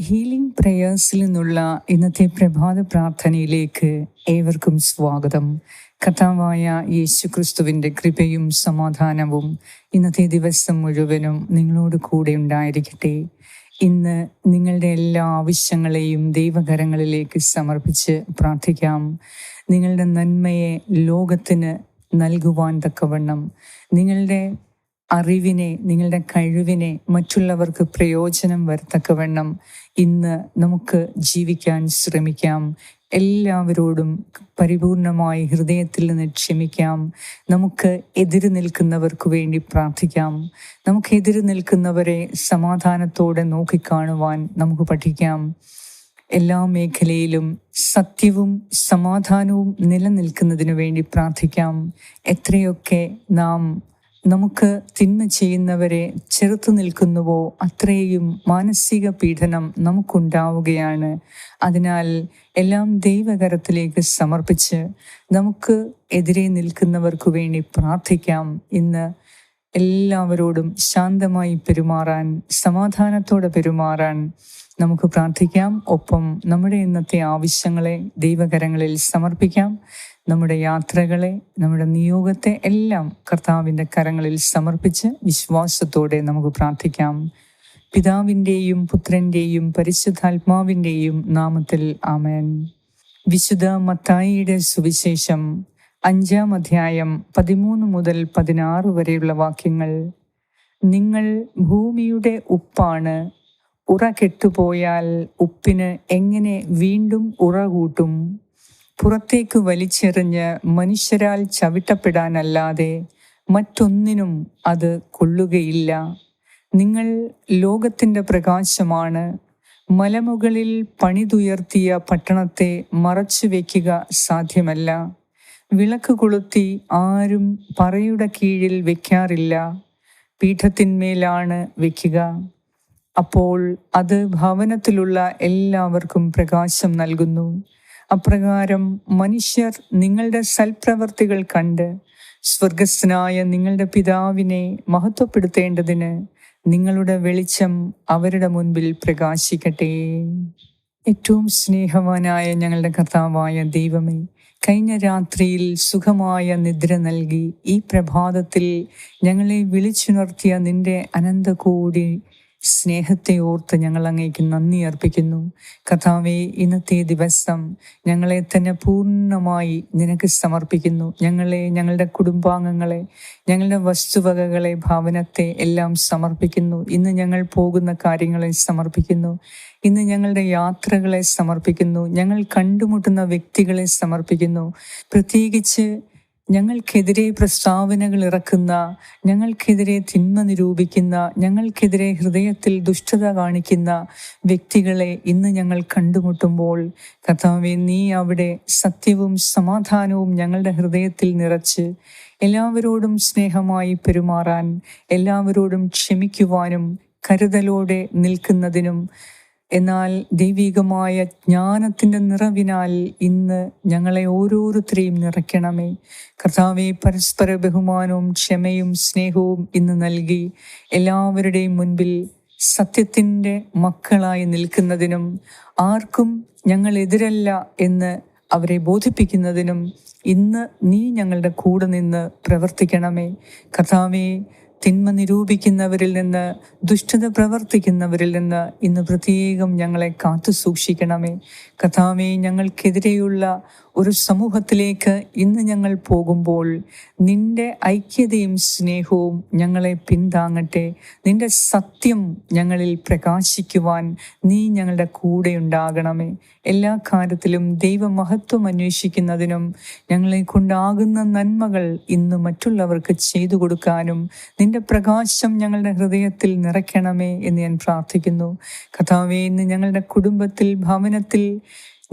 Healing പ്രേയേഴ്സിൽ നിന്നുള്ള ഇന്നത്തെ പ്രഭാത പ്രാർത്ഥനയിലേക്ക് ഏവർക്കും സ്വാഗതം. കഥാവായ യേശു ക്രിസ്തുവിന്റെ കൃപയും സമാധാനവും ഇന്നത്തെ ദിവസം മുഴുവനും നിങ്ങളോട് കൂടെ ഉണ്ടായിരിക്കട്ടെ. ഇന്ന് നിങ്ങളുടെ എല്ലാ ആവശ്യങ്ങളെയും ദൈവകരങ്ങളിലേക്ക് സമർപ്പിച്ച് പ്രാർത്ഥിക്കാം. നിങ്ങളുടെ നന്മയെ ലോകത്തിന് നൽകുവാൻ തക്കവണ്ണം നിങ്ങളുടെ അറിവിനെ നിങ്ങളുടെ കഴിവിനെ മറ്റുള്ളവർക്ക് പ്രയോജനം വരത്തക്കവണ്ണം ഇന്ന് നമുക്ക് ജീവിക്കാൻ ശ്രമിക്കാം. എല്ലാവരോടും പരിപൂർണമായി ഹൃദയത്തിൽ നിന്ന് ക്ഷമിക്കാം. നമുക്ക് എതിര് നിൽക്കുന്നവർക്ക് വേണ്ടി പ്രാർത്ഥിക്കാം. നമുക്ക് എതിര് നിൽക്കുന്നവരെ സമാധാനത്തോടെ നോക്കിക്കാണുവാൻ നമുക്ക് പഠിക്കാം. എല്ലാ മേഖലയിലും സത്യവും സമാധാനവും നിലനിൽക്കുന്നതിനു വേണ്ടി പ്രാർത്ഥിക്കാം. എത്രയൊക്കെ നാം നമുക്ക് തിന്മ ചെയ്യുന്നവരെ ചെറുത്തു നിൽക്കുന്നുവോ അത്രയും മാനസിക പീഡനം നമുക്കുണ്ടാവുകയാണ്. അതിനാൽ എല്ലാം ദൈവകരത്തിലേക്ക് സമർപ്പിച്ച് നമുക്ക് എതിരെ നിൽക്കുന്നവർക്ക് വേണ്ടി പ്രാർത്ഥിക്കാം. ഇന്ന് എല്ലാവരോടും ശാന്തമായി പെരുമാറാൻ സമാധാനത്തോടെ പെരുമാറാൻ നമുക്ക് പ്രാർത്ഥിക്കാം. ഒപ്പം നമ്മുടെ ഇന്നത്തെ ആവശ്യങ്ങളെ ദൈവകരങ്ങളിൽ സമർപ്പിക്കാം. നമ്മുടെ യാത്രകളെ നമ്മുടെ നിയോഗത്തെ എല്ലാം കർത്താവിന്റെ കരങ്ങളിൽ സമർപ്പിച്ച് വിശ്വാസത്തോടെ നമുക്ക് പ്രാർത്ഥിക്കാം. പിതാവിന്റെയും പുത്രന്റെയും പരിശുദ്ധാത്മാവിന്റെയും നാമത്തിൽ ആമേൻ. വിശുദ്ധ മത്തായിയുടെ സുവിശേഷം അഞ്ചാം അധ്യായം പതിമൂന്ന് മുതൽ പതിനാറ് വരെയുള്ള വാക്യങ്ങൾ. നിങ്ങൾ ഭൂമിയുടെ ഉപ്പാണ്. ഉറ കെട്ടുപോയാൽ ഉപ്പിന് എങ്ങനെ വീണ്ടും ഉറ കൂട്ടും പുറത്തേക്ക് വലിച്ചെറിഞ്ഞ് മനുഷ്യരാൽ ചവിട്ടപ്പെടാനല്ലാതെ മറ്റൊന്നിനും അത് കൊള്ളുകയില്ല. നിങ്ങൾ ലോകത്തിന്റെ പ്രകാശമാണ്. മലമുകളിൽ പണിതുയർത്തിയ പട്ടണത്തെ മറച്ചു വയ്ക്കുക സാധ്യമല്ല. വിളക്ക് കൊളുത്തി ആരും പറയുടെ കീഴിൽ വയ്ക്കാറില്ല പീഠത്തിന്മേലാണ് വയ്ക്കുക അപ്പോൾ അത് ഭവനത്തിലുള്ള എല്ലാവർക്കും പ്രകാശം നൽകുന്നു. അപ്രകാരം മനുഷ്യർ നിങ്ങളുടെ സൽപ്രവർത്തികൾ കണ്ട് സ്വർഗസ്ഥനായ നിങ്ങളുടെ പിതാവിനെ മഹത്വപ്പെടുത്തേണ്ടതിന് നിങ്ങളുടെ വെളിച്ചം അവരുടെ മുൻപിൽ പ്രകാശിക്കട്ടെ. ഏറ്റവും സ്നേഹവാനായ ഞങ്ങളുടെ കർത്താവായ ദൈവമേ കഴിഞ്ഞ രാത്രിയിൽ സുഖമായ നിദ്ര നൽകി ഈ പ്രഭാതത്തിൽ ഞങ്ങളെ വിളിച്ചുണർത്തിയ നിന്റെ അനന്തകോടി സ്നേഹത്തെ ഓർത്ത് ഞങ്ങൾ അങ്ങേക്ക് നന്ദി അർപ്പിക്കുന്നു. കഥാവെ ഇന്നത്തെ ദിവസം ഞങ്ങളെ തന്നെ പൂർണമായി നിനക്ക് സമർപ്പിക്കുന്നു. ഞങ്ങളെ ഞങ്ങളുടെ കുടുംബാംഗങ്ങളെ ഞങ്ങളുടെ വസ്തുവകകളെ ഭവനത്തെ എല്ലാം സമർപ്പിക്കുന്നു. ഇന്ന് ഞങ്ങൾ പോകുന്ന കാര്യങ്ങളെ സമർപ്പിക്കുന്നു. ഇന്ന് ഞങ്ങളുടെ യാത്രകളെ സമർപ്പിക്കുന്നു. ഞങ്ങൾ കണ്ടുമുട്ടുന്ന വ്യക്തികളെ സമർപ്പിക്കുന്നു. പ്രത്യേകിച്ച് ഞങ്ങൾക്കെതിരെ പ്രസ്താവനകൾ ഇറക്കുന്ന ഞങ്ങൾക്കെതിരെ തിന്മ നിരൂപിക്കുന്ന ഞങ്ങൾക്കെതിരെ ഹൃദയത്തിൽ ദുഷ്ടത കാണിക്കുന്ന വ്യക്തികളെ ഇന്ന് ഞങ്ങൾ കണ്ടുമുട്ടുമ്പോൾ കഥാവെ നീ അവിടെ സത്യവും സമാധാനവും ഞങ്ങളുടെ ഹൃദയത്തിൽ നിറച്ച് എല്ലാവരോടും സ്നേഹമായി പെരുമാറാൻ എല്ലാവരോടും ക്ഷമിക്കുവാനും കരുതലോടെ നിൽക്കുന്നതിനും എന്നാൽ ദൈവികമായ ജ്ഞാനത്തിന്റെ നിറവിനാൽ ഇന്ന് ഞങ്ങളെ ഓരോരുത്തരെയും നിറയ്ക്കണമേ. കർത്താവെ പരസ്പര ബഹുമാനവും ക്ഷമയും സ്നേഹവും ഇന്ന് നൽകി എല്ലാവരുടെയും മുൻപിൽ സത്യത്തിന്റെ മക്കളായി നിൽക്കുന്നതിനും ആർക്കും ഞങ്ങൾ എതിരല്ല എന്ന് അവരെ ബോധിപ്പിക്കുന്നതിനും ഇന്ന് നീ ഞങ്ങളുടെ കൂടെ നിന്ന് പ്രവർത്തിക്കണമേ. കർത്താവെ തിന്മ നിരൂപിക്കുന്നവരിൽ നിന്ന് ദുഷ്ടത പ്രവർത്തിക്കുന്നവരിൽ നിന്ന് ഇന്ന് പ്രത്യേകം ഞങ്ങളെ കാത്തു സൂക്ഷിക്കണമേ. കഥാവെ ഞങ്ങൾക്കെതിരെയുള്ള ഒരു സമൂഹത്തിലേക്ക് ഇന്ന് ഞങ്ങൾ പോകുമ്പോൾ നിന്റെ ഐക്യതയും സ്നേഹവും ഞങ്ങളെ പിന്താങ്ങട്ടെ. നിന്റെ സത്യം ഞങ്ങളിൽ പ്രകാശിക്കുവാൻ നീ ഞങ്ങളുടെ കൂടെ ഉണ്ടാകണമേ. എല്ലാ കാര്യത്തിലും ദൈവമഹത്വം അന്വേഷിക്കുന്നതിനും ഞങ്ങളെ കൊണ്ടാകുന്ന നന്മകൾ ഇന്ന് മറ്റുള്ളവർക്ക് ചെയ്തു കൊടുക്കാനും നിന്റെ പ്രകാശം ഞങ്ങളുടെ ഹൃദയത്തിൽ നിറയ്ക്കണമേ എന്ന് ഞാൻ പ്രാർത്ഥിക്കുന്നു. കഥാവെ ഇന്ന് ഞങ്ങളുടെ കുടുംബത്തിൽ ഭവനത്തിൽ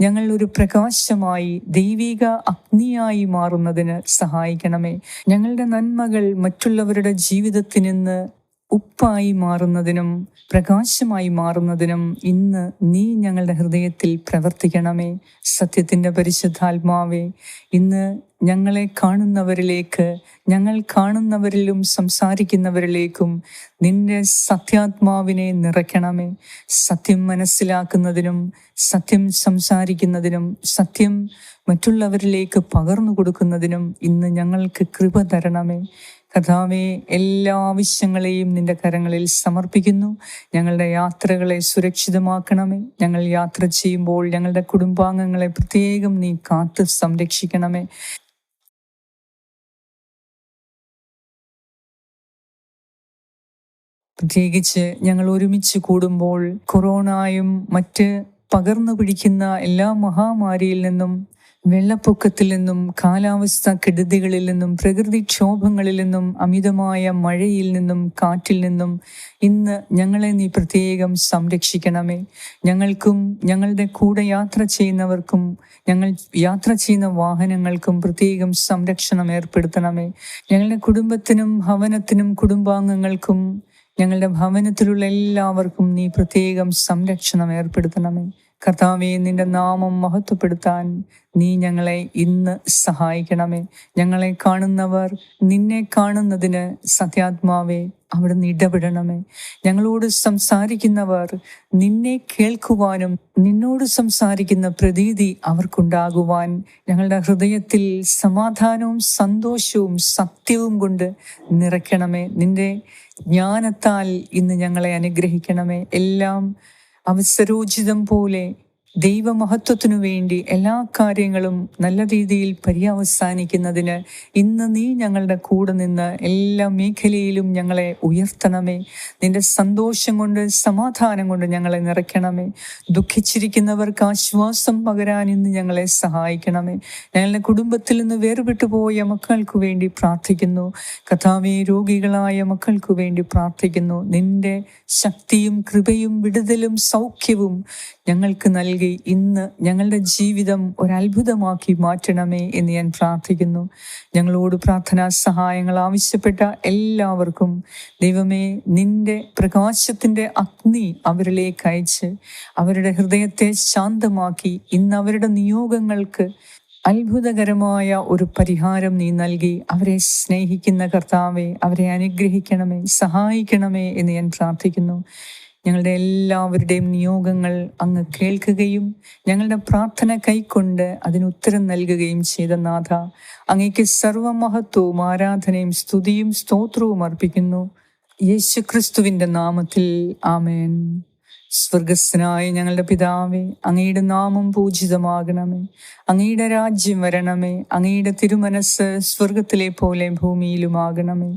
ഞങ്ങൾ ഒരു പ്രകാശമായി ദൈവിക അഗ്നിയായി മാറുന്നതിന് സഹായിക്കണമേ. ഞങ്ങളുടെ നന്മകൾ മറ്റുള്ളവരുടെ ജീവിതത്തിൽ നിന്ന് ഉപ്പായി മാറുന്നതിനും പ്രകാശമായി മാറുന്നതിനും ഇന്ന് നീ ഞങ്ങളുടെ ഹൃദയത്തിൽ പ്രവർത്തിക്കണമേ. സത്യത്തിന്റെ പരിശുദ്ധാത്മാവേ ഇന്ന് ഞങ്ങളെ കാണുന്നവരിലേക്ക് ഞങ്ങൾ കാണുന്നവരിലും സംസാരിക്കുന്നവരിലേക്കും നിന്റെ സത്യാത്മാവിനെ നിറയ്ക്കണമേ. സത്യം മനസ്സിലാക്കുന്നതിനും സത്യം സംസാരിക്കുന്നതിനും സത്യം മറ്റുള്ളവരിലേക്ക് പകർന്നു കൊടുക്കുന്നതിനും ഇന്ന് ഞങ്ങൾക്ക് കൃപ തരണമേ. കഥാവെ എല്ലാ ആവശ്യങ്ങളെയും നിന്റെ കരങ്ങളിൽ സമർപ്പിക്കുന്നു. ഞങ്ങളുടെ യാത്രകളെ സുരക്ഷിതമാക്കണമേ. ഞങ്ങൾ യാത്ര ചെയ്യുമ്പോൾ ഞങ്ങളുടെ കുടുംബാംഗങ്ങളെ പ്രത്യേകം നീ കാത്ത് സംരക്ഷിക്കണമേ. പ്രത്യേകിച്ച് ഞങ്ങൾ ഒരുമിച്ച് കൂടുമ്പോൾ കൊറോണയും മറ്റ് പകർന്നു പിടിക്കുന്ന എല്ലാ മഹാമാരിയിൽ നിന്നും വെള്ളപ്പൊക്കത്തിൽ നിന്നും കാലാവസ്ഥ കെടുതികളിൽ നിന്നും പ്രകൃതിക്ഷോഭങ്ങളിൽ നിന്നും അമിതമായ മഴയിൽ നിന്നും കാറ്റിൽ നിന്നും ഇന്ന് ഞങ്ങളെ നീ പ്രത്യേകം സംരക്ഷിക്കണമേ. ഞങ്ങൾക്കും ഞങ്ങളുടെ കൂടെ യാത്ര ചെയ്യുന്നവർക്കും ഞങ്ങൾ യാത്ര ചെയ്യുന്ന വാഹനങ്ങൾക്കും പ്രത്യേകം സംരക്ഷണം ഏർപ്പെടുത്തണമേ. ഞങ്ങളുടെ കുടുംബത്തിനും ഭവനത്തിനും കുടുംബാംഗങ്ങൾക്കും ഞങ്ങളുടെ ഭവനത്തിലുള്ള എല്ലാവർക്കും നീ പ്രത്യേകം സംരക്ഷണം ഏർപ്പെടുത്തണമേ. കർത്താവെ നിന്റെ നാമം മഹത്വപ്പെടുത്താൻ നീ ഞങ്ങളെ ഇന്ന് സഹായിക്കണമേ. ഞങ്ങളെ കാണുന്നവർ നിന്നെ കാണുന്നതിന് സത്യാത്മാവെ അവിടുന്ന് ഇടപെടണമേ. ഞങ്ങളോട് സംസാരിക്കുന്നവർ നിന്നെ കേൾക്കുവാനും നിന്നോട് സംസാരിക്കുന്ന പ്രതീതി അവർക്കുണ്ടാകുവാൻ ഞങ്ങളുടെ ഹൃദയത്തിൽ സമാധാനവും സന്തോഷവും സത്യവും കൊണ്ട് നിറയ്ക്കണമേ. നിന്റെ ജ്ഞാനത്താൽ ഇന്ന് ഞങ്ങളെ അനുഗ്രഹിക്കണമേ. എല്ലാം അവസരോചിതം പോലെ ദൈവമഹത്വത്തിനു വേണ്ടി എല്ലാ കാര്യങ്ങളും നല്ല രീതിയിൽ പര്യവസാനിക്കുന്നതിന് ഇന്ന് നീ ഞങ്ങളുടെ കൂടെ നിന്ന് എല്ലാ മേഖലയിലും ഞങ്ങളെ ഉയർത്തണമേ. നിന്റെ സന്തോഷം കൊണ്ട് സമാധാനം കൊണ്ട് ഞങ്ങളെ നിറയ്ക്കണമേ. ദുഃഖിച്ചിരിക്കുന്നവർക്ക് ആശ്വാസം പകരാൻ ഇന്ന് ഞങ്ങളെ സഹായിക്കണമേ. ഞങ്ങളുടെ കുടുംബത്തിൽ നിന്ന് വേർപെട്ടു പോയ മക്കൾക്ക് വേണ്ടി പ്രാർത്ഥിക്കുന്നു. കഥാവെ രോഗികളായ മക്കൾക്ക് വേണ്ടി പ്രാർത്ഥിക്കുന്നു. നിന്റെ ശക്തിയും കൃപയും വിടുതലും സൗഖ്യവും ഞങ്ങൾക്ക് നൽകി ഇന്ന് ഞങ്ങളുടെ ജീവിതം ഒരത്ഭുതമാക്കി മാറ്റണമേ എന്ന് ഞാൻ പ്രാർത്ഥിക്കുന്നു. ഞങ്ങളോട് പ്രാർത്ഥനാ സഹായങ്ങൾ ആവശ്യപ്പെട്ട എല്ലാവർക്കും ദൈവമേ നിന്റെ പ്രകാശത്തിന്റെ അഗ്നി അവരിലേക്ക് അയച്ച് അവരുടെ ഹൃദയത്തെ ശാന്തമാക്കി ഇന്ന് അവരുടെ നിയോഗങ്ങൾക്ക് അത്ഭുതകരമായ ഒരു പരിഹാരം നീ നൽകി. അവരെ സ്നേഹിക്കുന്ന കർത്താവെ അവരെ അനുഗ്രഹിക്കണമേ സഹായിക്കണമേ എന്ന് ഞാൻ പ്രാർത്ഥിക്കുന്നു. ഞങ്ങളുടെ എല്ലാവരുടെയും നിയോഗങ്ങൾ അങ്ങ് കേൾക്കുകയും ഞങ്ങളുടെ പ്രാർത്ഥന കൈക്കൊണ്ട് അതിന് ഉത്തരം നൽകുകയും ചെയ്ത നാഥ അങ്ങേക്ക് സർവമഹത്വവും ആരാധനയും സ്തുതിയും സ്തോത്രവും അർപ്പിക്കുന്നു. യേശു യേശുക്രിസ്തുവിന്റെ നാമത്തിൽ ആമേൻ. സ്വർഗസ്നായ ഞങ്ങളുടെ പിതാവേ അങ്ങയുടെ നാമം പൂജിതമാകണമേ. അങ്ങയുടെ രാജ്യം വരണമേ. അങ്ങയുടെ തിരുമനസ് സ്വർഗത്തിലെ പോലെ ഭൂമിയിലുമാകണമേ.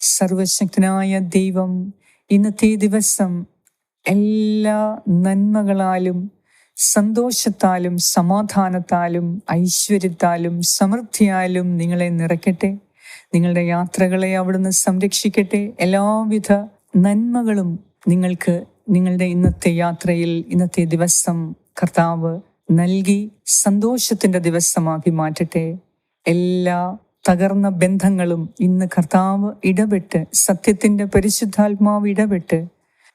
സർവശക്തനായ ദൈവം ഇന്നത്തെ ദിവസം എല്ലാ നന്മകളാലും സന്തോഷത്താലും സമാധാനത്താലും ഐശ്വര്യത്താലും സമൃദ്ധിയാലും നിങ്ങളെ നിറയ്ക്കട്ടെ. നിങ്ങളുടെ യാത്രകളെ അവിടുന്ന് സംരക്ഷിക്കട്ടെ. എല്ലാവിധ നന്മകളും നിങ്ങൾക്ക് നിങ്ങളുടെ ഇന്നത്തെ യാത്രയിൽ ഇന്നത്തെ ദിവസം കർത്താവ് നൽകി സന്തോഷത്തിന്റെ ദിവസമാക്കി മാറ്റട്ടെ. എല്ലാ തകർന്ന ബന്ധങ്ങളും ഇന്ന് കർത്താവ് ഇടപെട്ട് സത്യത്തിന്റെ പരിശുദ്ധാത്മാവ് ഇടപെട്ട്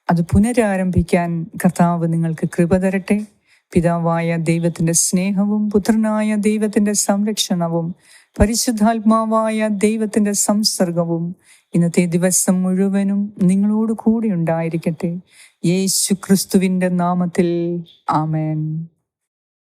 അത് പുനരാരംഭിക്കാൻ കർത്താവ് നിങ്ങൾക്ക് കൃപ തരട്ടെ. പിതാവായ ദൈവത്തിന്റെ സ്നേഹവും പുത്രനായ ദൈവത്തിന്റെ സംരക്ഷണവും പരിശുദ്ധാത്മാവായ ദൈവത്തിന്റെ സംസർഗവും ഇന്നത്തെ ദിവസം മുഴുവനും നിങ്ങളോട് കൂടെ ഉണ്ടായിരിക്കട്ടെ. യേശു ക്രിസ്തുവിന്റെ നാമത്തിൽ ആമേൻ.